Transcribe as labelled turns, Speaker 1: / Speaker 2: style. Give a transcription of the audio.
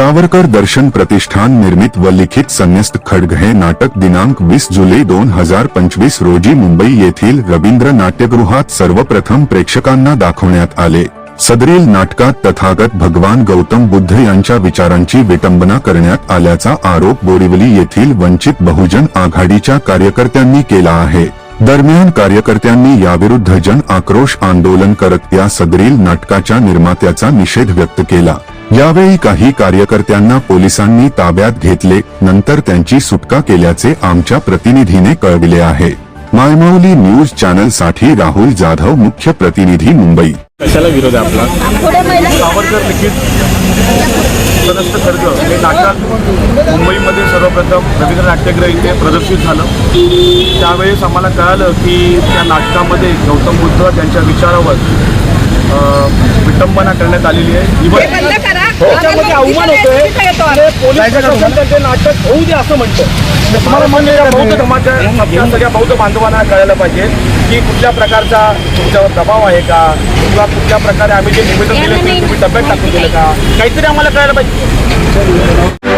Speaker 1: सावरकर दर्शन प्रतिष्ठान निर्मित व लिखित संन्यस्त खड्ग हे नाटक दिनांक वीस जुलै दोन हजार पंचवीस रोजी मुंबई येथील रवींद्र नाट्यगृहात सर्वप्रथम प्रेक्षकांना दाखवण्यात आले. सदरील नाटकात तथागत भगवान गौतम बुद्ध यांच्या विचारांची विटंबना करण्यात आल्याचा आरोप बोरिवली येथील वंचित बहुजन आघाडीच्या कार्यकर्त्यांनी केला आहे. दरम्यान कार्यकर्त्यांनी याविरुद्ध जन आक्रोश आंदोलन करत या सदरील नाटकाच्या निर्मात्याचा निषेध व्यक्त केला. यावेळी काही कार्यकर्त्यांना पोलिसांनी ताब्यात घेतले नंतर त्यांची सुटका केल्याचे आमच्या प्रतिनिधीने कळविले आहे. मायमाऊली न्यूज चॅनलसाठी राहुल जाधव मुख्य प्रतिनिधी मुंबई.
Speaker 2: कशाला विरोध आहे आपला? सावरकर लिखित खर्च हे नाटक मुंबईमध्ये सर्वप्रथम रवींद्र नाट्यगृह इथे प्रदर्शित झालं. त्यावेळेस आम्हाला कळालं की त्या नाटकामध्ये गौतम बुद्ध त्यांच्या विचारावर अ, विटंबना करण्यात आलेली आहे. त्याच्यामध्ये अवमान होतोय. ते पोलीस प्रशासन त्यांचे नाटक होऊ दे असं म्हणतं तुम्हाला म्हणजे या बौद्ध धर्माच्या आपल्या सगळ्या बौद्ध बांधवांना कळायला पाहिजे की कुठल्या प्रकारचा तुमच्यावर दबाव आहे का? किंवा कुठल्या प्रकारे आम्ही जे निवेदन दिलं तुम्ही डब्यात टाकून दिलं का? काहीतरी आम्हाला कळायला पाहिजे.